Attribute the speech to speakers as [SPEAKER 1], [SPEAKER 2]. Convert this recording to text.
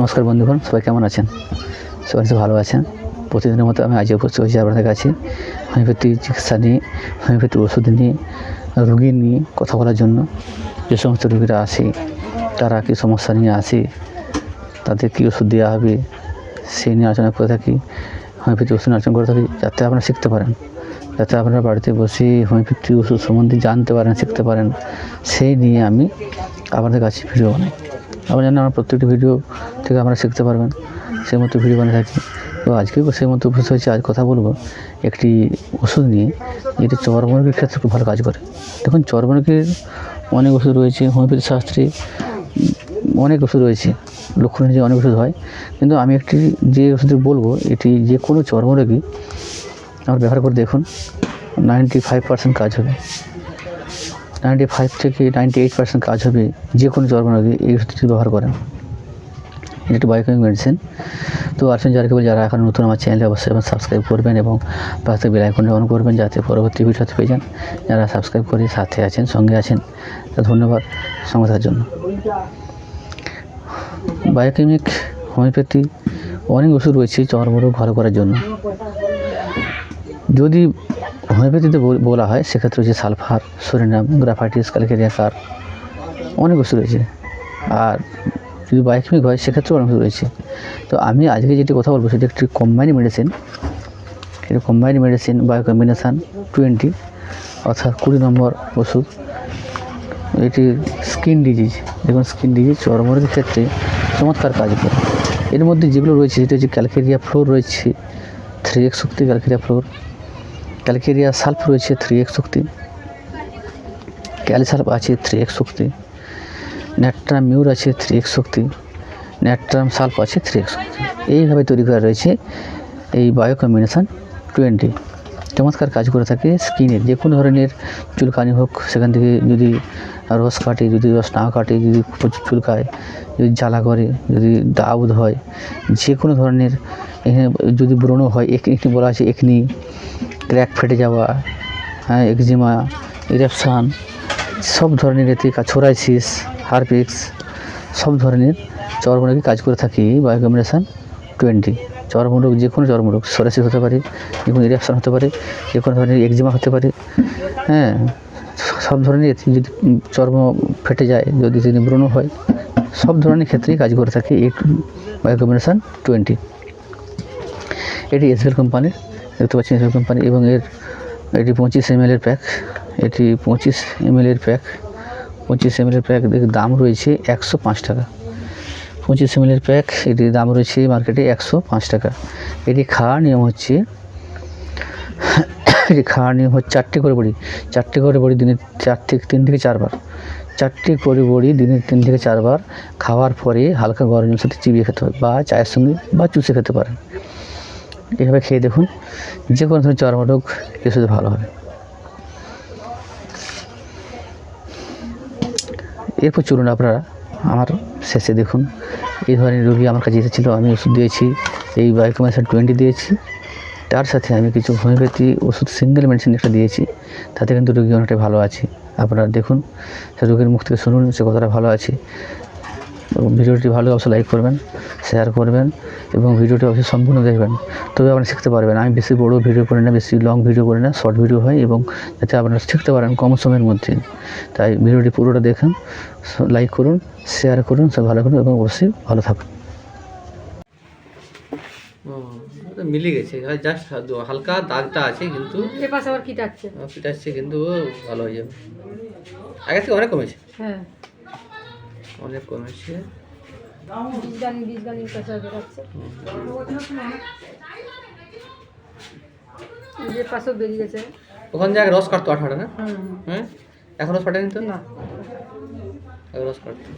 [SPEAKER 1] নমস্কার বন্ধুগণ, সবাই কেমন আছেন? সবাই ভালো আছেন। প্রতিদিনের মতো আমি আজও উপস্থিত হয়েছি আপনাদের কাছে। হোমিওপ্যাথি চিকিৎসা নিয়ে, হোমিওপ্যাথি ওষুধ নিয়ে, রুগী নিয়ে কথা বলার জন্য যে সমস্ত রুগীরা আসে, তারা কী সমস্যা নিয়ে আসে, তাদের কী ওষুধ দেওয়া হবে, সেই নিয়ে আলোচনা করে থাকি, হোমিওপ্যাথি ওষুধ আলোচনা করে থাকি, যাতে আপনারা শিখতে পারেন। যাতে আপনারা বাড়িতে বসে হোমিওপ্যাথি ওষুধ সম্বন্ধে জানতে পারেন, শিখতে পারেন, সেই নিয়ে আমি আপনাদের কাছে ভিডিও বানাই। আপনারা জানেন আমার প্রত্যেকটি ভিডিও থেকে আপনারা শিখতে পারবেন। সেই মতো ভিডিও বানিয়ে থাকি। তো আজকে সেই মতো উপস্থিত হয়েছে, আজ কথা বলব একটি ওষুধ নিয়ে। যেটি চর্মরোগের ক্ষেত্রে খুব ভালো কাজ করে। দেখুন, চর্মরোগের অনেক ওষুধ রয়েছে হোমিওপ্যাথি শাস্ত্রে অনেক ওষুধ রয়েছে। লক্ষণ অনুযায়ী অনেক ওষুধ হয়। কিন্তু আমি একটি যে ওষুধ বলব, এটি যে কোনো চর্মরোগী, আমার ব্যবহার করে দেখুন নাইনটি ফাইভ পার্সেন্ট কাজ হবে। নাইনটি ফাইভ থেকে নাইনটি এইট পার্সেন্ট কাজ হবে যে কোনো চর্মরোগী এই ওষুধটি ব্যবহার করেন। এটা একটি বায়োকেমিক মেডিসিন তো আছেন যারা কেবল যারা এখন নতুন আমার চ্যানেলে অবশ্যই এবং সাবস্ক্রাইব করবেন এবং পাশে বেল আইকনটা অন করবেন যাতে পরবর্তী ভিডিওতে পেয়ে যান। যারা সাবস্ক্রাইব করে সাথে আছেন, সঙ্গে আছেন, তা ধন্যবাদ সঙ্গে থাকার জন্য। বায়োকেমিক হোমিওপ্যাথি অনেক ওষুধ রয়েছে, চর্মরোগ ভালো করার জন্য। যদি হোমিওপ্যাথিতে বল- হয়, সেক্ষেত্রে হচ্ছে সালফার, সোরেনাম, গ্রাফাইটিস, ক্যালকেরিয়া কার অনেক ওষুধ রয়েছে। আর যদি বায়োকেমিক হয়, সেক্ষেত্রেও অনেক ওষুধ রয়েছে। তো আমি আজকে যেটি কথা বলব, সেটি একটি কম্বাইন্ড মেডিসিন এটি combined medicine bio combination twenty অর্থাৎ কুড়ি নম্বর ওষুধ। এটি স্কিন ডিজিজ দেখুন স্কিন ডিজিজ চর্মরোগের ক্ষেত্রে চমৎকার কাজ করে। এর মধ্যে যেগুলো রয়েছে, সেটা হচ্ছে ক্যালকেরিয়া ফ্লোর রয়েছে থ্রি এক্স শক্তি ক্যালকেরিয়া ফ্লোর। ক্যালকেরিয়া সালফ রয়েছে থ্রি এক্স শক্তি। ক্যালসালফ আছে থ্রি এক্স শক্তি। ন্যাট্রাম মিউর আছে থ্রি এক্স শক্তি। ন্যাট্রাম সালফ আছে থ্রি এক্স শক্তি। এইভাবে তৈরি করা রয়েছে এই বায়ো কম্বিনেশান টোয়েন্টি চমৎকার কাজ করে থাকে স্কিনের যে কোনো ধরনের চুলকানি হোক, সেখান থেকে যদি রস কাটে যদি রস না কাটে, যদি প্রচুর চুলকায়, যদি জ্বালা করে, যদি দাউদ হয়, যে কোনো ধরনের এখানে যদি ব্রণ হয়, এক- একটি বলা আছে একনি। ক্র্যাক ফেটে যাওয়া হ্যাঁ একজিমা ইরেপশান সব ধরনের এতে কাজ সোরাইসিস হারপিক্স সব ধরনের চর্মরোগে কাজ করে থাকি বায়ো কম্বিনেশান টোয়েন্টি চর্মরোগ যে কোনো চর্মরোগ সোরাইসিস হতে পারে, যে কোনো ইরেপশান হতে পারে, যে কোনো ধরনের একজিমা হতে পারে হ্যাঁ সব ধরনের যদি চর্ম ফেটে যায়, যদি তিনি ব্রণ হয়, সব ধরনের ক্ষেত্রেই কাজ করে থাকে এই বায়ো কম্বিনেশান টোয়েন্টি এটি এসএল কোম্পানির দেখতে পাচ্ছেন এসএল কোম্পানি এবং এর, এটি পঁচিশ এম এর প্যাক এটি পঁচিশ এম এর প্যাক পঁচিশ এম এর প্যাক দাম রয়েছে একশো পাঁচ টাকা। পঁচিশ এম এর প্যাক এটির দাম রয়েছে মার্কেটে একশো পাঁচ টাকা। এটি খাওয়ার নিয়ম হচ্ছে, এটি খাওয়ার নিয়ম হচ্ছে চারটে করে বড়ি, চারটে করে বড়ি দিনে চার থেকে তিন থেকে চারবার। চারটে করে বড়ি দিনে তিন থেকে চারবার খাওয়ার পরে হালকা গরমের সাথে চিবিয়ে খেতে হবে বা চায়ের সঙ্গে বা চুষে খেতে পারেন। এভাবে খেয়ে দেখুন, যে কোনো ধরনের চর্মরোগ সাথে ভালো হবে। এরপর চলুন আপনারা আমার শেষে দেখুন, এই ধরনের রোগী আমার কাছে এসেছিল, আমি ওষুধ দিয়েছি, এই বায়োকমাইসার টোয়েন্টি দিয়েছি। তার সাথে আমি কিছু হোমিওপ্যাথি ওষুধ সিঙ্গেল মেডিসিন একটা দিয়েছি, তাতে কিন্তু রোগী অনেকটাই ভালো আছে। আপনারা দেখুন সে রোগীর মুখ থেকে শুনুন, সে কতটা ভালো আছে। এবং ভিডিওটি ভালো অবশ্যই লাইক করবেন শেয়ার করবেন এবং ভিডিওটি অবশ্যই সম্পূর্ণ দেখবেন। তবে আপনি শিখতে পারবেন। আমি বেশি বড় ভিডিও করি না বেশি লং ভিডিও করি না শর্ট ভিডিও হয় এবং যাতে আপনারা শিখতে পারেন কম সময়ের মধ্যে। তাই ভিডিওটি পুরোটা দেখুন লাইক করুন শেয়ার করুন সব ভালো করুন এবং অবশ্যই ভালো থাকুন। মিলে গেছে। জাস্ট হালকা দাগটা আছে কিন্তু ফিটাচ্ছে। কিন্তু ভালো হয়ে যাবে। আগে থেকে অনেক কমেছে।
[SPEAKER 2] হ্যাঁ।
[SPEAKER 1] অনেক কমেছে।
[SPEAKER 2] যে বেরিয়ে গেছে।
[SPEAKER 1] ওখান থেকে রস কাটতো আঠাটা না? হ্যাঁ এখন রস কাটেনি তো?
[SPEAKER 2] না।
[SPEAKER 1] রস কাটতো।